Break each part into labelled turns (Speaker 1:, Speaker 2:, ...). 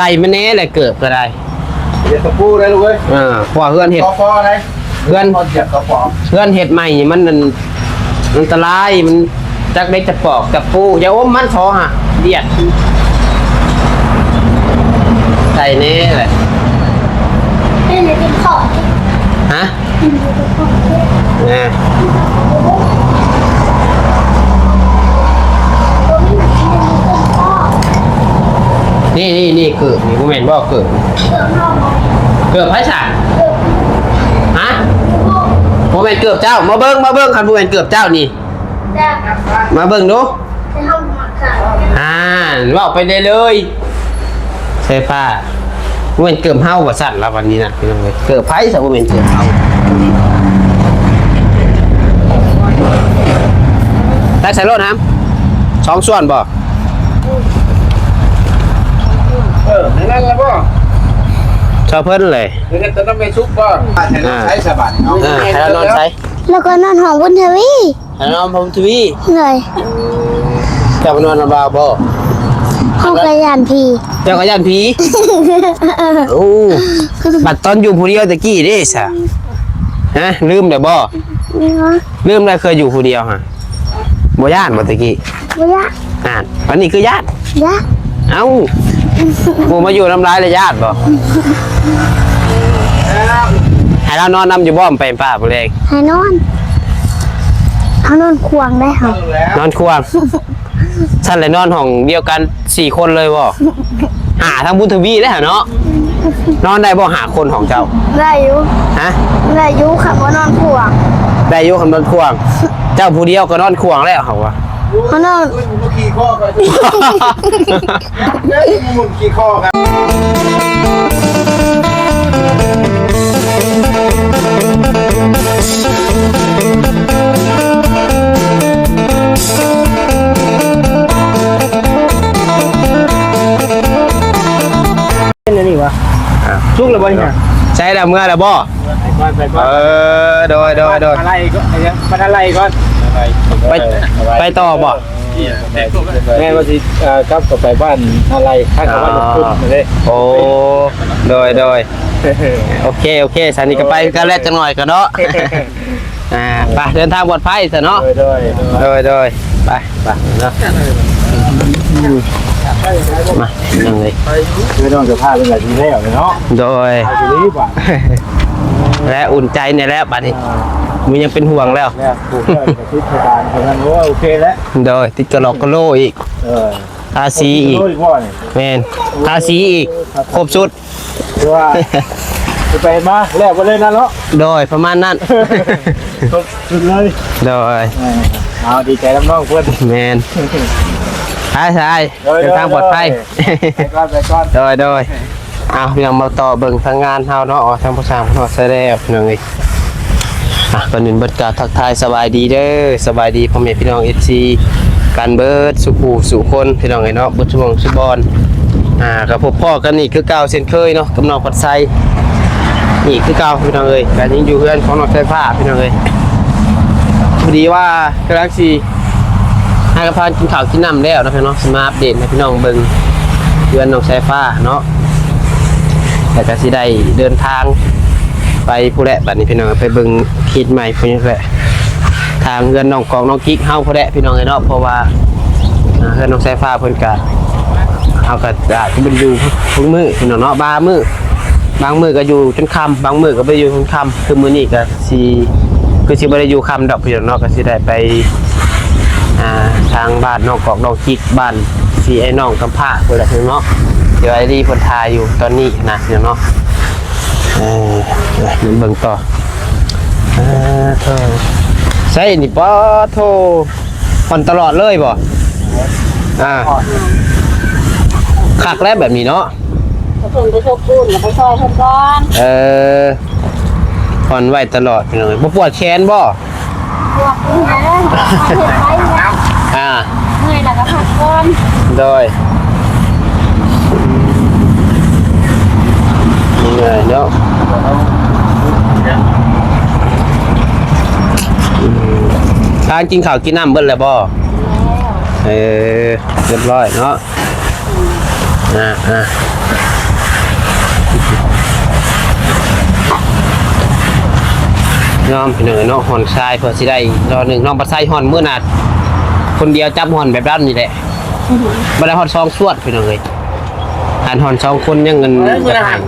Speaker 1: ใส่มันแน่แหละเกิบก็ได้
Speaker 2: เดี๋ยวตะปูได้ลูกเว้ย
Speaker 1: อ่าเพราะว่าเฮือนเห็ด
Speaker 2: กอฟออะไร
Speaker 1: เพื่อน
Speaker 2: พอเหยียบกอฟอ
Speaker 1: เฮือนเห็ดใหม่นี่มันนั่นอันตรายมันจักได้จะปอกกับปูอย่าอมมันทอฮะเดียดใส่แน่แหละ
Speaker 3: เล่นในติ๊กต็อก
Speaker 1: ฮะนะ นี่นี่นี่เกิดนี่กูเห็นบอกเกิดเกิดพระฉาฮะโมเมนเกือบเจ้า มาเบิ้งมาเบิ้งคันโมเมนเกือบเจ้านี่
Speaker 3: จะ
Speaker 1: มาเบิ้งดู
Speaker 3: จะทำหมักขาย
Speaker 1: อ่าว่าไปเลยเลยใช่ผ้าโมเมนเกือบเฮาว่าสั่นแล้ววันนี้นะพี่น้องเอ้ยเกือบไพ่สักโมเมนเกือบเฮาได้ใส่รถน้ำสองส่วนบ่
Speaker 2: เออในนั้นแล้วป่ะ
Speaker 1: ชอบเพิ่นเลย
Speaker 2: เดี๋ยวจะต้องไปซุปป่ะแทนใช้สบัดเอา
Speaker 1: อ่าให้เรานอนใส่
Speaker 3: แล้วก็นอนหอมบนทวี
Speaker 1: ให้เรานอนพรมทวี
Speaker 3: เลย
Speaker 1: เจ้าก็นอนบาบ่
Speaker 3: ห้องกระยานพี
Speaker 1: เจ้าก็ยันผีโอ้บัดตอนอยู่ผู้เดียวตะกี้เด้ซะฮะลืมได้บ่
Speaker 3: นี่วะ
Speaker 1: ลืมได้เคยอยู่ผู้เดียวฮะบ่ย่านบ่ตะกี้
Speaker 3: บุยะ
Speaker 1: อ่านวันนี้คือญาติ
Speaker 3: ยะ
Speaker 1: เอ้า หมู่มาอยู่น้ำลายเลยญาติบ่ให้เรานอนนำอยู่บ่อมไปป้าบ่เลย
Speaker 3: ให้นอนเอานอนควงได้เหรอ
Speaker 2: แล้ว
Speaker 1: นอนควงฉันเลยนอนห้องเดียวกันสี่คนเลยบ่หาทั้งบุญทวีแล้วเนาะนอนได้บ่หาคนของเจ้า
Speaker 3: ได้อยู่
Speaker 1: ฮะ
Speaker 3: ได้อยู่ขับว่านอนควง
Speaker 1: ได้อยู่คำนอนควงเจ้าผู้เดียวก็นอนควงแล้วเหรอวะ
Speaker 3: เขานอน
Speaker 2: มึงขี่ข้อกันเดี๋ยวมึงขี่ข้อกัน
Speaker 4: เป็นอันนี้วะชุกเลยบ่เนี่ย
Speaker 1: ใช่แล้วเมื่อแล้วบ่
Speaker 4: ไปก่อนไปก่
Speaker 1: เอ
Speaker 4: อน
Speaker 1: อโดยโดยโดย
Speaker 4: อะไรก็มันอะไรก่อน
Speaker 1: ไปไปต่อบ่
Speaker 4: แม่ว่าสิเอ่อกลับกับไปบ้านอะไรถ้ากับบ้านพุ่นเลย
Speaker 1: โอ้โดยโดยโอเคโอเคสันนี่ก็ไปกันแล้วจังหน่อยกันเนาะอ่าไปเดินทางปลอดภัยซะเนาะ
Speaker 4: โดยโดย
Speaker 1: โดยโดยไปไปเนาะมานั่งเลย
Speaker 4: ไม่ต้องจะพาเป็นแบบนี้แล้วเนาะ
Speaker 1: โดย
Speaker 4: เอาทีนี้ป่ะ
Speaker 1: และอุ่นใจเนี่ยแหล้วบัดนี้ มึงยังเป็นห่วงแล้ว
Speaker 4: เนี่ยผูกเรื่องกับทิศการคนนั้นว่าโอเคแล้ว
Speaker 1: โดยติดกระหลอกกระโลอีก
Speaker 4: เออ
Speaker 1: ทาสีอีก
Speaker 4: โอ้ยพ่อเนี่ย
Speaker 1: แมนทาสีอีก ครบสุด
Speaker 4: คือว่าจะไปมาแล้วไปเลยนะเนาะ
Speaker 1: โดยประมาณนั้น
Speaker 4: ครบสุดเลย
Speaker 1: โดย
Speaker 4: เออเอาดีใจน้องๆเพื่อน
Speaker 1: แมนใช่ใช่เดินทางปลอดภัย
Speaker 4: ไปก่อนไปก่อน
Speaker 1: โดยโดยเอายังมาต่อเบิ่งทางงานเฮาเนาะอ๋อทางผู้ชามเนาะใส่แล้วพี่น้องเอ้ย อะก่อนอื่นเบิดกาทักทายสบายดีเด้อสบายดีพ่อแม่พี่น้อง FC กันเบิดสุขูสุคนพี่น้องเอ้ยเนาะบุญชวงสุบอนอ่ากับพบพ่อกันนี่คือเก่าเช่นเคยเนาะกับน้องปัดไซนี่คือเก่าพี่น้องเอ้ยการยังอยู่เพื่อนของน้องไฟฟ้าพี่น้องเอ้ยพอดีว่ากำลังสิให้กับพานกินข้าวกินน้ำแล้วนะพี่น้องสมาอัปเดตให้พี่น้องเบิ่งเพื่อนน้องสายฟ้าเนาะแต่ก็สิได้เดินทาง ไปผู้แหละบัดนี้พี่น้องไปเบิ่งคิดใหม่พุ่นแหละทางเพื่อนน้องกองน้องกิ๊กเฮาผู้แหละพี่น้องเอ้เนาะเพราะว่าเพื่อนน้องสายฟ้าเพิ่นก็เฮาก็อาจจะบ่ได้อยู่ทุกมื้อพี่น้องเนาะบางมื้อบางมื้อก็อยู่จนค่ำบางมื้อก็บ่ได้อยู่จนค่ำคือมื้อนี้ก็สิคือสิบ่ได้อยู่ค่ำดอกพี่น้องเนาะก็สิได้ไปอ่าทางบ้านน้องกอกน้องจิกบ้านสีไอ้น้องกำพร้าเพื่อนเนาะเดี๋ยวไอ้ดีเพนทายอยู่ตอนนี้นะเดี๋ยวเนาะ เออเดี๋ยวมันเบิ่งต่อเออโธ่ใช่นี่ป้อโทผ่อนตลอดเลยบ่อ่าคักแล้วแบบนี้เนาะ
Speaker 3: เพิ่นไปชกปูนแล้วไปซอยเพิ่นก่อน
Speaker 1: เออผ่อนไว้ตลอดพี่น้องบ่ปวดแขนบ่
Speaker 3: พวกนี้นะมาเฮ็ดไปนะ
Speaker 1: อ่า
Speaker 3: เมื่อยแล้วก็พักก่อน
Speaker 1: โดยนี่ไงเนาะอืม ทานกินข้าวกินน้ำเบิ้ลแล้วบ่
Speaker 3: แล้ว
Speaker 1: เออเรียบร้อยเนาะอ่าอ่าน้องพี่น้องเนาะหอนทรายเพื่อสิได้รอหนึ่งน้องบัดไซหอนมื้อนาดคนเดียวจับหอนแบบนั้นนี่แหละบ่ได้หอนสองสวดพี่น้องเอ้ยหันหอนสองคนยังเงิน
Speaker 2: เฮ้ยมือ
Speaker 1: จะ
Speaker 2: นะ
Speaker 1: หัน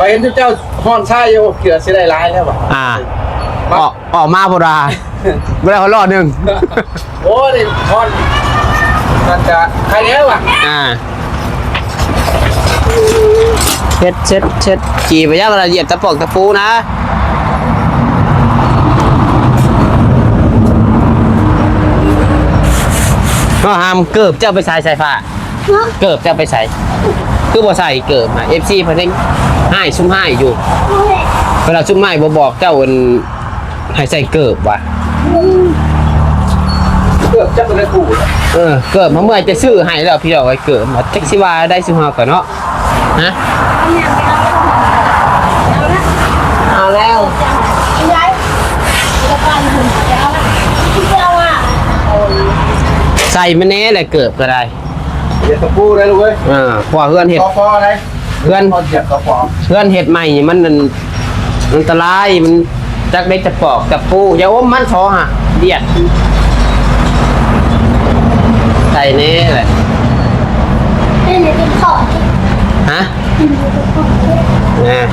Speaker 2: ไปเห็นเจ้าฮอนชายอยู่เกือสิได้ร้ายแล้วป่ะ
Speaker 1: อ่าออกออกมาบ่ได้บ่ได้หอนรอดหนึง
Speaker 2: โอ้ยฮอนมันจะใครเนี้ยว่ะ
Speaker 1: อ่าเช็ดเช็ดเช็ดขี่ไปย่างละเอียดตะปอกตะปูนะก็ห้ามเกิบเจ้าไปใส่ใส่ผ้า
Speaker 3: เนาะ
Speaker 1: เกิบเจ้าไปใส่คือบ่ใส่เกิบอะ FC เพิ่นเอง ให้ซุ่มให้อยู่ เวลาซุ่มให้บ่บอกเจ้าอันให้ใส่เกิบว่ะ
Speaker 2: เกือบจะเป็นกระกูด
Speaker 1: เออเกิบมาเมื่อจะซื้อให้แล้วพี่ดอกไอ้เกิบมาแท็กซี่ว่าได้สิฮาก่อนเนาะฮะ
Speaker 3: เอาแล้วยายจะไปถึงจะเอาละที่เอาอะ
Speaker 1: ใส่มาแน่เลยเกิบก็ได้
Speaker 2: เดี๋ยวตะปูได้ลูกเว้ย
Speaker 1: เออเพราะว่าเพื่อนเห็ด
Speaker 2: กอฟออะไร
Speaker 1: เพื่อน
Speaker 2: ฮอนเหยียบกอฟอ
Speaker 1: เพื่อนเห็ดใหม่นี่มันอันอันตรายมันจักได้จะปอกตะปูอย่าอมมันทอฮะเดียดใส่แน่แหละ
Speaker 3: เล่นในติ๊กต็อก
Speaker 1: ฮะนะ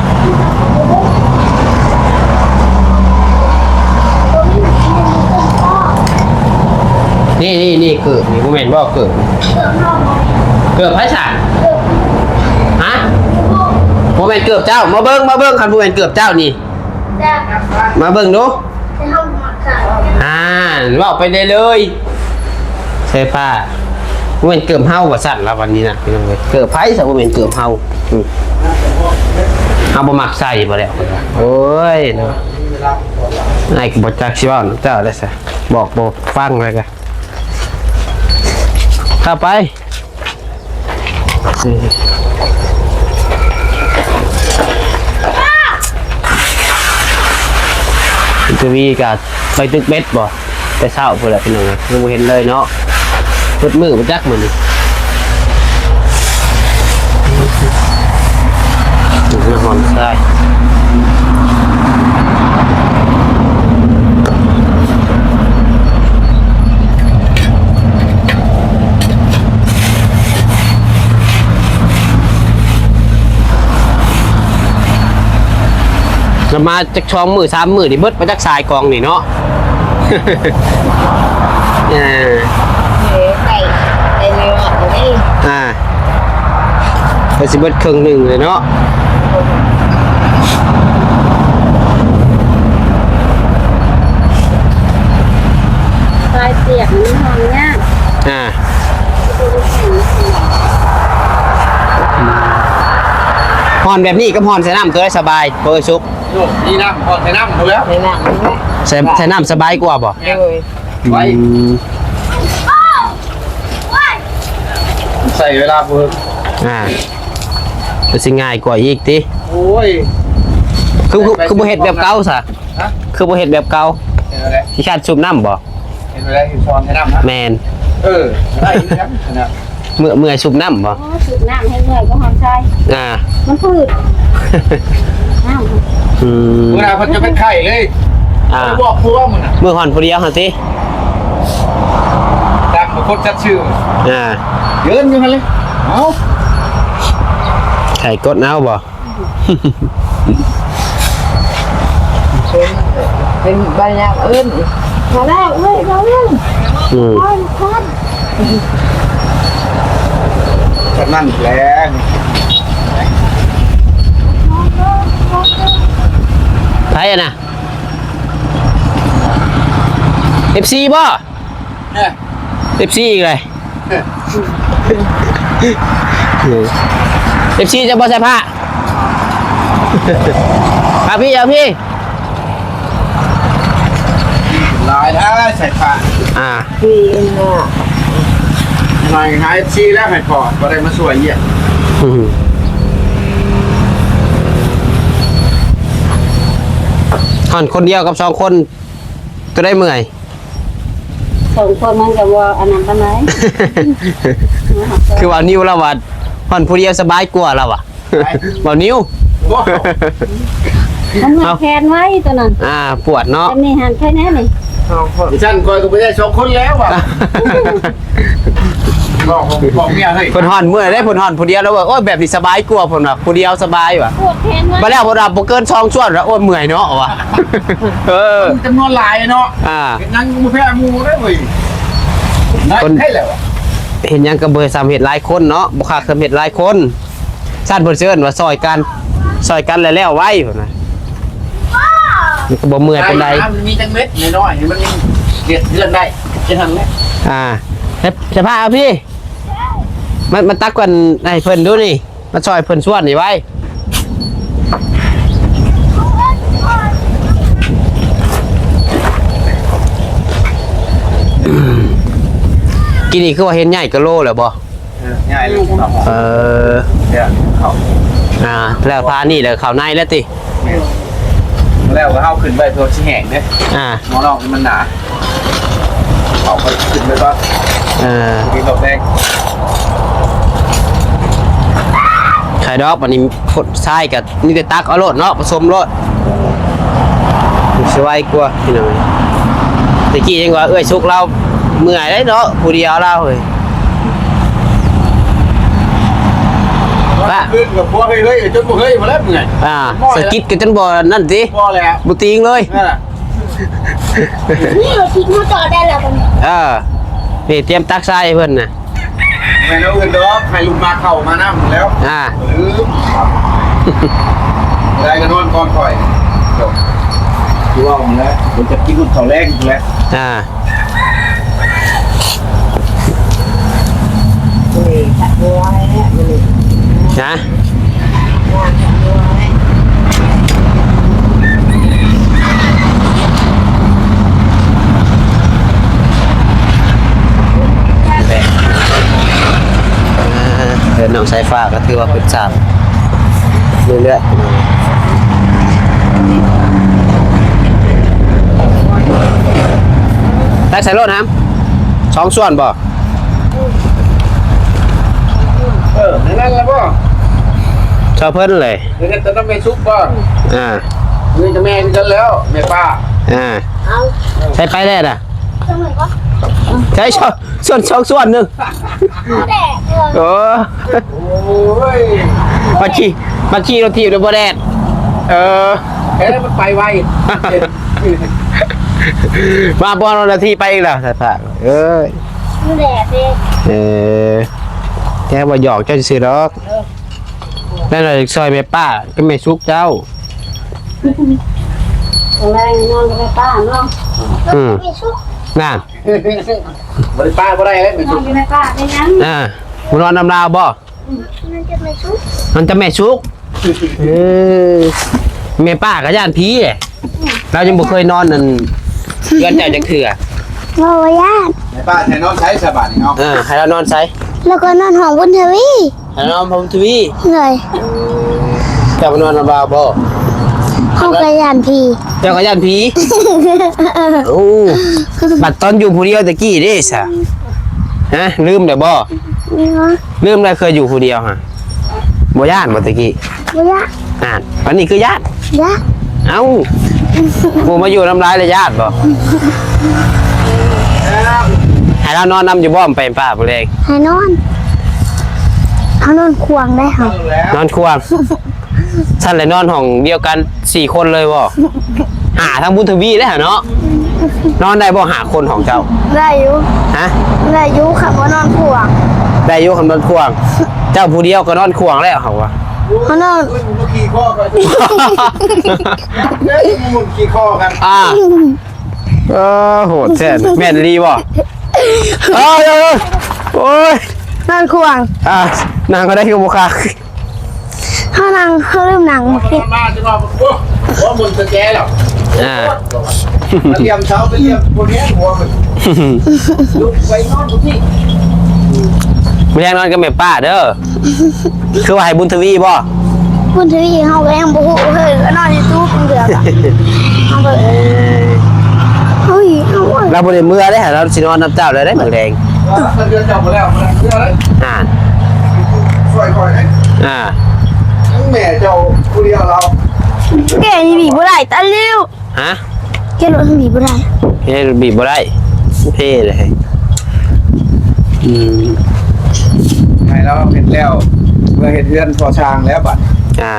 Speaker 1: นี่นี่นี่เกิบนี่กูเห็นบอกเกิบเกิบพระฉากฮะ โมเมนเกือบเจ้า มาเบิ้งมาเบิ้งคันโมเมนเกือบเจ้านี่
Speaker 3: จะ
Speaker 1: มาเบิ้งดู
Speaker 3: จะทำหมักขาย
Speaker 1: อ่าบอกไปเลยเลยใช่ป้าโมเมนเกือบเฮาว่าสั่นแล้ววันนี้นะพี่น้องเว้ยเกือบไผ่สโมเมนเกือบเฮาอืมเฮาบ่มักใส่บ่แล้วโอ้ยเนาะนายก็บ่จักสิเว้าเจ้าได้ซะบอกบ่ฟังเลยกะเข้าไป อืมจะมีกับไปตึกเบ็ดบ่แต่เช้าเพื่ออะไรพี่น้องนะยังไม่เห็นเลยเนาะเปิดมือมาจักมือนี่มาหอนใช่ จะมาจากช่องมือสามมือนี่เบิดมาจากสายกองนี่เนาะเออ
Speaker 3: ไปไปเรือไป
Speaker 1: อ่าไปสิเบิดครึ่งหนึ่งเลยเนาะ
Speaker 3: ลายเสียบมันหอมยาก
Speaker 1: อ่าหอนแบบนี้ก็หอนใส่น้ำตัวได้สบายเปิดซุป
Speaker 2: โยกนี่น้ำฮอนใส่น้ำถูกแล้ว
Speaker 3: ในหนังนี่
Speaker 1: ใส่ใส่น้ำสบายกว่าบ่
Speaker 3: เลย
Speaker 2: ไว้
Speaker 1: อืม
Speaker 2: ใส่เวลาเพิ่ม
Speaker 1: อ่าจะสิง่ายกว่าอีกติ
Speaker 2: โอ้ย
Speaker 1: คือคือคือบ่เฮ็ดแบบเก่าซะ
Speaker 2: ฮะ
Speaker 1: คือบ่เฮ็ดแบบเก่า
Speaker 2: เห็นอะไร
Speaker 1: ที่ชาติซุปน้ำบ่
Speaker 2: เห็นอะไรเห็นฟอนใส่น้ำนะ
Speaker 1: แมน
Speaker 2: เออได้อีกแล้วนะ
Speaker 1: เมื่อเมื่อซุปน้ำบ่
Speaker 3: อ๋อสูบน้ำให้เหนื่อยก็หอมใจ
Speaker 1: อ่า
Speaker 3: มันพืชน้ำ
Speaker 1: อืม
Speaker 2: เมื่อไหร่เพิ่นจะเป็นไข่เลย
Speaker 1: อ่า
Speaker 2: ไม่บอกพัวมึงอะ
Speaker 1: เมื่อหอนผู้เดียวหั่นติ
Speaker 2: ดังมาคนจัดชื่อ
Speaker 1: อ่า
Speaker 2: เยินอยู่หั่นเลยเอ้า
Speaker 1: ไข่กดเอาบ่
Speaker 3: เป็นใบยางอื่นมาแล้วเว้ยมาแล้ว
Speaker 1: อืม
Speaker 3: ท่านท่าน
Speaker 2: ก็นั่นแหละ
Speaker 1: ไผอะน่ะ FC บ่
Speaker 2: เนี่ย
Speaker 1: FC อีกเลย FC จะบ่ใส่ผ้าผ้าพี่เอาพี่
Speaker 2: ลายได้ใส่ผ้า
Speaker 1: อ่า
Speaker 3: ปีน่ะ
Speaker 2: หน่อยหายซีแล้วให้พอบ่ได้มาสวยเยี่ย
Speaker 1: หอนคนเดียวกับสองคนก็ได้เมื่อย
Speaker 3: สองคนมันจะว่าอันนั้นปานไหน
Speaker 1: คือว่านิ้วละวัดผ่อนผู้เดียวสบายกว่าเราอะบ่นิ้ว
Speaker 2: โอ้
Speaker 3: มันหักแขนไว้ตัวนั้น
Speaker 1: อ่า ปวดเนาะ
Speaker 3: แต่นี่หันแค่นี้นี่
Speaker 2: ดิฉันคอยก็ไม่ได้สองคนแล้วอะบอกบอกเมียเฮ้ย
Speaker 1: เพิ่นห่อนเมื่อยได้เพิ่นห่อนผู้เดียวแล้วว่าโอ้ยแบบนี้สบายกว่าเพิ่นว่าผู้เดียวสบายว่ะ
Speaker 3: ปวดแขนไว้
Speaker 1: มาแล้วเพิ่นว่าบ่เกิน2ชั่วโมงแล้วโอ้ยเมื่อยเนาะว่ะเออ
Speaker 2: จำนวนหลายเนาะ
Speaker 1: อ่า
Speaker 2: ยังมูแพ้มูได้เว้ยให้แล้ว
Speaker 1: เห็นหยังก็บ่สำเร็จหลายคนเนาะบ่คักสำเร็จหลายคนชาติเพิ่นเชิญว่าซอยกันซอยกันแล้วแล้วไว้เพิ่นน่ะมันก็ บ่เมื่อยปานใด
Speaker 2: มันมีจังเม็ดน้อยๆมันยังเด็ดเดือนได้จะทำไหม
Speaker 1: อ่าเฮ้ยสภาพเอาพี่มันมันตักกันให้เพิ่นดูนี่มาซอยเพิ่นส่วนนี่ไว้กินนี่คือว่าเห็นใหญ่กะโลแล้วบ่
Speaker 2: ง่ายเลย
Speaker 1: เออ
Speaker 2: เดี๋ยวเขา
Speaker 1: อ่าแล้วพานี่เลยข้าวในแล้วติ
Speaker 2: แล้วก็เข้าขึ้นไปตัวชี้แห่งเนี่ย
Speaker 1: อ่า
Speaker 2: มองนอกมันหนาเขาไปขึ้นไปว่า
Speaker 1: เออ
Speaker 2: มีดอกแดง
Speaker 1: ไข่ดอกอันนี้พดทรายกับนี่แต่ตักเอาโลดเนาะผสมโลดสไว้กลัวาพี่น้องตะกี้ยังว่าเอ้ยสุกเราเมื่อยได้เนาะผู้เดียวเราเฮ้ย ว่า
Speaker 2: ขึ้นกับพวกเฮ้ยเฮ้ยจนพวกเฮ้ยมาแล้วมึงไง
Speaker 1: อ่าสกิดกันจนบ่นั่นสิ
Speaker 2: พอแล้ว
Speaker 1: บ่ติงเลย
Speaker 2: นั่นแหละ
Speaker 3: นี่เราทิ้งมาจอดได้แล้วกัน
Speaker 1: เออนี่เตรียมตักทรายให้เพิ่นน่ะ
Speaker 2: แม่น้องอื่นดอกให้ลุงมาเข้ามานั่งแล้ว
Speaker 1: อ่า
Speaker 2: ลืมได้กันนอนก่อนคอยจบดูว่าผมแล้วผมจะกินรุ่นเขาแรกอยู่แล้ว
Speaker 1: อ่า
Speaker 3: นี่ตัดบัวไว้เนี่ย นี่
Speaker 1: นะ
Speaker 3: วางตัดบัวไว้
Speaker 1: อ่าเดินน้องสายฟ้าก็ถือว่าเพิ่นสามเรื่อยๆตักใส่รถนะครับสองส่วนบ่
Speaker 2: เออนั่นแหละป่
Speaker 1: ชอบเพิ่นเลย
Speaker 2: เดี๋ยวจะต้องไปซุปป่ะ
Speaker 1: อ่า
Speaker 2: เงินจะแม่กันแล้วแม่ป้า
Speaker 1: อ่า
Speaker 3: เอา
Speaker 1: ใช้ไปได้น่ะ
Speaker 3: จังเลยก็
Speaker 1: ใช้ช่องส่วนช่องส่วนหนึ่ง
Speaker 3: แดดเลย
Speaker 1: โอ้
Speaker 2: โอ้ย
Speaker 1: มาขี่มาขี่รถทีบเดบแดดเออ
Speaker 2: แค่นั้นมันไปไว
Speaker 1: มาบอลนาทีไปอีกแล้วสายผ้าเอ้ย
Speaker 3: แดดเลย
Speaker 1: เออแค่ว่าหยอกเจ้าซื้อดอก นั่นเลยซอยแม่ป้าก็ไม่ซุกเจ้า
Speaker 3: อะไรนอนกับป้าเนาะ
Speaker 1: อืม
Speaker 3: ไม่ชุก
Speaker 1: น่ะ
Speaker 2: บริป้าก็ได้แล้ว
Speaker 3: นอนกับป้าไม่งั้น
Speaker 1: อ่ามันนอนนำลาวบ่
Speaker 3: มันจะไม่ชุก
Speaker 1: มันจะแม่ซุก เออแม่ป้าก็ย่านผีแหละเรายังบ่เคยนอนนั่นเพื่อนใจจะเถื่อ
Speaker 3: โอ้ยาด
Speaker 2: แม่ป้าแทนน้องใช้สบายเนาะ
Speaker 1: เออให้เรานอนใส่
Speaker 3: แล้วก็นอนห้องบนทวี
Speaker 1: ให้เรานอนพรมทวี
Speaker 3: เลย
Speaker 1: เจ้าก็นอนนำลาวบ่
Speaker 3: ห้องกระยานพี
Speaker 1: เจ้าก็ย่านผีโอ้บัดตอนอยู่ผู้เดียวตะกี้เด้ซะฮะลืมได้บ่
Speaker 3: นี่วะ
Speaker 1: ลืมได้เคยอยู่ผู้เดียวฮะบ่ย่านบ่ตะกี้
Speaker 3: บุยะ
Speaker 1: อ่านวันนี้คือญาติ
Speaker 3: ยะ
Speaker 1: เอ้าหมู่มาอยู่น้ำลายเลยญาติบ่ ให้เรานอนนำอยู่บ่อมไปป้าบ่เอง
Speaker 3: ให้นอนเขานอนควงได้ค่ะ
Speaker 2: แล้ว
Speaker 1: นอนควงท่านเลยนอนห้องเดียวกันสี่คนเลยบ่หาทั้งบุญทวีได้หะเนาะนอนได้บ่หาคนของเจ้า
Speaker 3: ได้อยู่
Speaker 1: ฮะ
Speaker 3: ได้อยู่ค่ะว่านอนควง
Speaker 1: ได้อยู่คำนอนควงเจ้าผู้เดียวก็นอนควงแล้วเหรอวะ
Speaker 3: เขานอน
Speaker 2: มึงก็ขี่ข้อกันเฮ้ยมึงขี่ข้อกัน
Speaker 1: อ่าเออโหดแท้แม่นรีบ่ เอ้ยเอ้ยเอ้ยโอ้ย
Speaker 3: นอนควง
Speaker 1: อะนางก็ได้กับบุคา
Speaker 3: เขานั่งเขาเริ่มหนัง
Speaker 2: มามาจะมาโอ้ว่ามึงจะแก่แล้ว
Speaker 1: อ่า
Speaker 2: เตรียมเช้าไปเรียมคนนี้หัวมันลุกไปนอนตรงนี้
Speaker 1: ไม่ยังนอนกับแม่ป้าเด้อคือว่าให้บุญทวีบ่
Speaker 3: คุณทวีเขาก็ยังบูฮูเฮ้ยก็นอนในตู้เป็นเดือกอะเขาก็เฮ้ย เอาเว้ย
Speaker 1: เราบ่ได้เมื่อได้ฮะเราสินอนนับเจ้าเลยได้เหมือนแดง
Speaker 2: เดือนจับมาแล้วเดือนอะไร
Speaker 1: อ่า
Speaker 2: ฟค่อยๆนะ
Speaker 1: อ่า
Speaker 2: แม่เจ้าผู้เดียวเรา
Speaker 3: แกนี่บีบบ่ได้ตะเร็ว
Speaker 1: ฮะ
Speaker 3: แกรถทำบีบบ่ได้
Speaker 1: เฮ้ยบีบบ่ได้เท่เลยอืม
Speaker 2: ให้เราเห็นแล้วเมื่อเห็นเพื่อนพอช้างแล้วบัด
Speaker 1: อ่า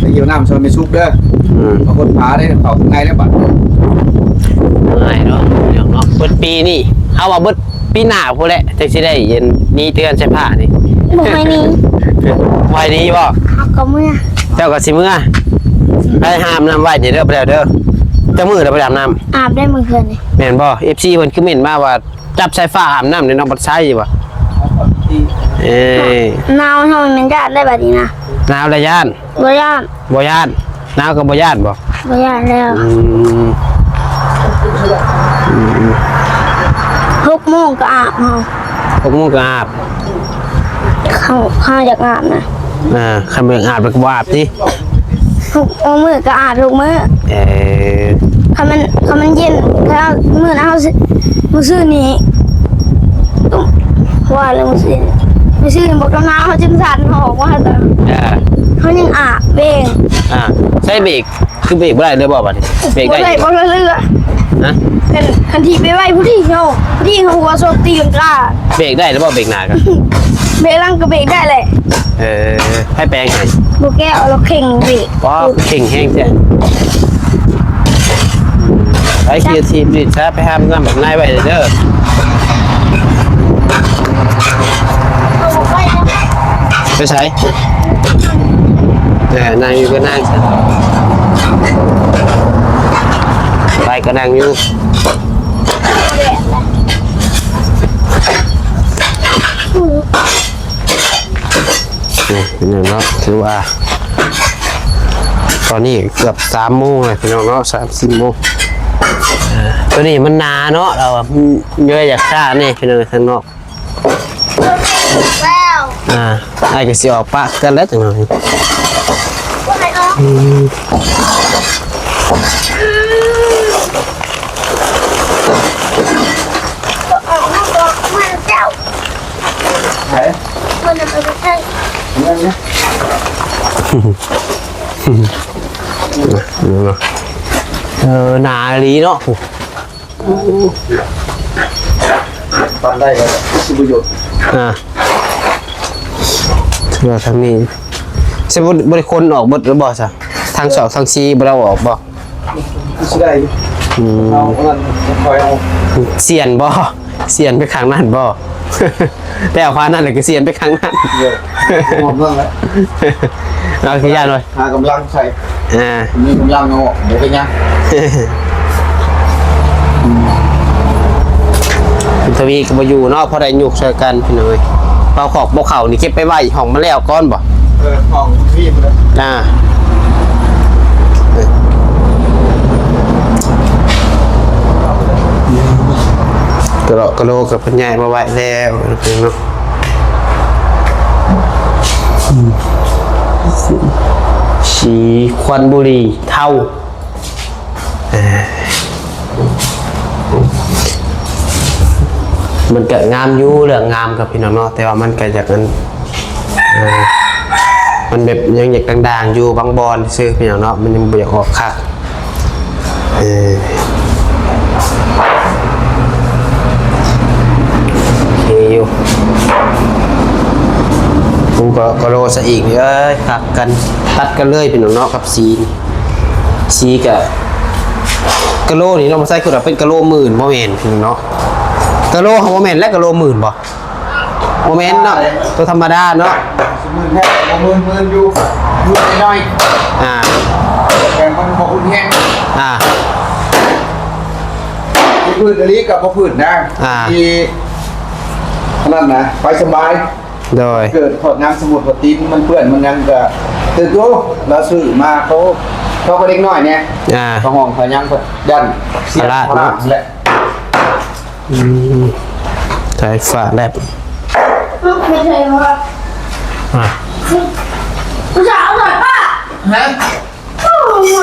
Speaker 2: ไปเยี่ยวน้ำชนไปซุกเด้อ
Speaker 1: อืม
Speaker 2: บางคนพาได้เขาข้างในแล้วบัด
Speaker 1: ง่ายเนาะเดี๋ยวเนาะเบิดปีนี่เอาว่าเบิดปีหน้าพูดแหละจังสิได้เย็นนี่เตือนใช้ผ้านี่
Speaker 3: บ่ให้นี่
Speaker 1: ไว้นี้บ่
Speaker 3: เอาก็เมื่อ
Speaker 1: เจ้าก็สิเมื่อไปห้ามน้ำไว้เดี๋ยวเด้อไปแล้วเด้อเจ้ามือเราไปอาบน้
Speaker 3: อาบได้เมื่อคืนนี่ำ
Speaker 1: แม่นบ่ FC เพิ่นคือเม่นมาว่าจับสายฟ้าอาบน้ำในน้องบ่ใช้บ่เอ้ย
Speaker 3: หนาวเฮามันจะได้บัดนี้นะ
Speaker 1: ห นาวระยาน
Speaker 3: บ่ย่าน
Speaker 1: บ่ย่านหนาวก็บ่ย่านบ่
Speaker 3: บ่ย่านแล้ว
Speaker 1: อืม
Speaker 3: หกโมงก็อาบเฮา
Speaker 1: พวกมึงก็อาบ
Speaker 3: เข้าเข้าจากอาบนะ
Speaker 1: อ่าคันเบิ่งอาบแล้วก็บ่อาบติ
Speaker 3: ทุกมื้อก็อาบทุกมื้อ
Speaker 1: เออ
Speaker 3: คันมันคันมันเย็นถ้ามื้อนะเฮาสิมื้อซื่อนี้ต้องว่าเลยมื้อซื่อนี้ มื้อซื่อนี้บอกน้ำเฮาจึงสั่นเฮาออกว่าแต่
Speaker 1: อ่า
Speaker 3: เฮายังอาบเบง
Speaker 1: อ่าใช้เบรกคือเบรกบ่ได้เลยบ่บัดนี้เบรก
Speaker 3: บ่
Speaker 1: ได้
Speaker 3: ได้บ่ได้เรือ
Speaker 1: นะ
Speaker 3: กันคันที่ไปไว้ผู้ที่เฮาผู้ที่เฮาหัวโซกตีกันกล้า
Speaker 1: เบรกได้หรือบ่เบรกหน้ากัน
Speaker 3: เบรกหลังก็เบรกได้แหละ
Speaker 1: เออให้แปลงให้
Speaker 3: บ่แก้วเราเข่งเบรก
Speaker 1: ว้าวเข่งแห้งจ้ะไปเคียร์ทีมดิช้าไปห้ามน้ำแบบนายไว้เด้อ
Speaker 3: ไป
Speaker 1: ใช้เออนางอยู่ก็นั่งไปก็นั่งอยู่นี่พี่น้องเนาะถือว่า ตอนนี้เกือบสามโมงเลยพี่น้องเนาะสามสี่โมงอ่ตัวนี้มันนาเนาะเราเยอะจากข้าเนี่ยพี่น้องข้างนอก อ่าไอ้ก็สิออกปะกันแล้วจังหน่อย
Speaker 3: บ่ให้ออกออกมาบอกมันเจ้า
Speaker 2: ไหน
Speaker 3: มันจะไปใช้
Speaker 2: นั่นเนี่ย
Speaker 1: เนาะเออหนาลีเนาะ
Speaker 2: ตัดได้เลยสุประโยชน์
Speaker 1: อ่า เถื่อทางนี้ใช่บริบริคนออกบดหรือบ่ซะทางสองทางซีบ่เราออกบ่
Speaker 2: สุได้
Speaker 1: อืม
Speaker 2: เอาเงินคอยเอา
Speaker 1: เสียนบ่เสียนไปข้างนั้นบ่ แต่เอาควานั่นเลยก็เสียนไปข้างนั้น
Speaker 2: เยอะหมดเรื่องแล้ว
Speaker 1: เอาขี้ยานเลย
Speaker 2: หากำลังใส่
Speaker 1: อ่า
Speaker 2: มีกำลังเอาออกเดี๋ยวไปยัง
Speaker 1: คุณทวีก็บ่อยู่เนาะเพราะได้ยุกช่วยกันพี่น้อยเปาขอกบ่เขานี่เก็บไปไว้ห้องมาแล้วก่อนบ่
Speaker 2: เออของพี่มันเลย
Speaker 1: อ่าก็โลก็โลกับเพิ่นใหญ่มาไว้แล้วเนาะสีควันบุรีเท่า มันก็งามอยู่เรื่องงามกับพี่น้องเนาะแต่ว่ามันก็จากนั้นมันแบบยังอยากดังๆอยู่บางบอลซื้อเป็นองเนาะมันยังบ่อยากออกคักเออโอยู่ผมก็ก็โลซะอีกเอ้ยคักกันตัดกันเลยเป็นองเนาะกับสีสีกับกะโลนี่เรามาใส่คือว่าเป็นกะโลหมื่นบ่แม่นพี่น้องเนาะ กะโลของบ่แม่นและกะโลหมื่นบ่บ่แม่นเนาะตัวธรรมดาเนาะ
Speaker 2: สมือแท้บ่มือมืออยู่อยู่น้อย
Speaker 1: อ่า
Speaker 2: ๆแต่มันบ่อุ่นแห้ง
Speaker 1: อ่า
Speaker 2: ที่พืชอันนี้กับบ่พืชนะ
Speaker 1: อ่า
Speaker 2: ที่นั่นนะไปสบาย
Speaker 1: โดย
Speaker 2: เกิดถอดน้ำสมุดถอดตีนมันเปื้อนมันยังก็ตื่นตัวเราซื้อมาเขาเขาก็เล็กน้อยเนี่ย
Speaker 1: อ่า
Speaker 2: เขาห้องเขายังเพิ่นยันเสีย
Speaker 1: พระราช
Speaker 2: พระราชแหละ
Speaker 1: ใช้ฝาแลบ
Speaker 3: ไม่เคยว่า
Speaker 1: อะ
Speaker 3: ผู้สาวหน่อยป้า
Speaker 2: ฮะ
Speaker 3: โอ้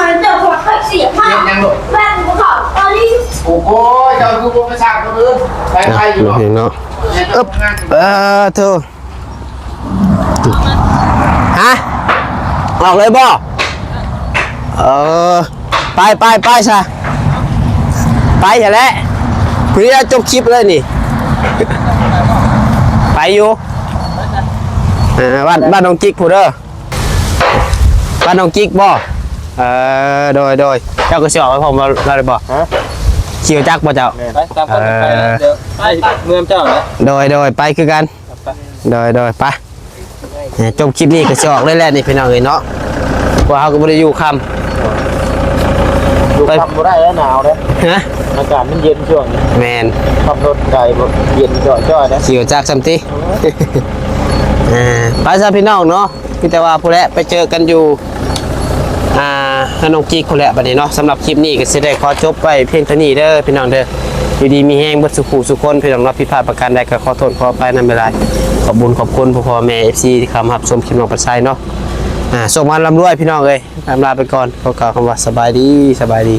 Speaker 3: ยเจ้าหัวใครเสียมาก
Speaker 2: เรียกยังลูก
Speaker 3: แม่กูเขาตอนนี้
Speaker 2: โอ้โหเจ้าคือบ่ไปสร้างคนอื่นไป
Speaker 1: อะ
Speaker 2: ไปอยู่หรอก
Speaker 1: เห็นเนาะ
Speaker 2: เนี่ยเจ้าทำงาน
Speaker 1: เออเธอฮะออกเลยบ่เออไปไปไปซะไปอย่าแล้วพรุ่งนี้ เราจบคลิปเลยนี่ ไปอยู่เออบ้านบ้านน้องจิกผู้เด้อบ้านน้องจิกบ่เออโดยโดยเจ้าก็สิออกให้ผมเราเราได้บ่
Speaker 4: ฮะ
Speaker 1: ขี่จักรบ่เจ้า
Speaker 4: ไปตามคนไปแล้วเดี๋ยวไปเมืองเจ้าแล้ว
Speaker 1: โดยโดยไปคือกันโดยโดยไปเนี่ยจบคลิปนี้ก็สิออกเลยแหละนี่พี่น้องเอ้ยเนาะว่าเขาก็บ่ได้อยู่ค
Speaker 4: อยู่ทำบ่ได้แล้วหนาวเด้อำ
Speaker 1: ฮะ
Speaker 4: อากาศมันเย็นช่วงนี้
Speaker 1: แมน
Speaker 4: ขับรถไกลบ่เย็นจ่อยๆนะ
Speaker 1: ขี่จักรซัมติอ่าไปซะพี่น้องเนาะพี่แต่ว่าผู้แลไปเจอกันอยู่อ่าขนมจีคนแหละบัดนี้เนาะสำหรับคลิปนี้ก็สิได้ขอจบไปเพียงเท่านี้เด้อพี่น้องเด้ออยู่ดีมีแห้งเบิดสุขุสุคนพี่น้องรับผิดพลาดประการใดก็ขอโทษขอไปนำเวลาขอบบุญขอบคุณพ่อพ่อแม่ FC ที่เข้ามารับชมคลิปน้องปัสไซเนาะ อ่าส่งมาลำรวยพี่น้องเลยลำลาไปก่อนขอกล่าวคำว่าสบายดีสบายดี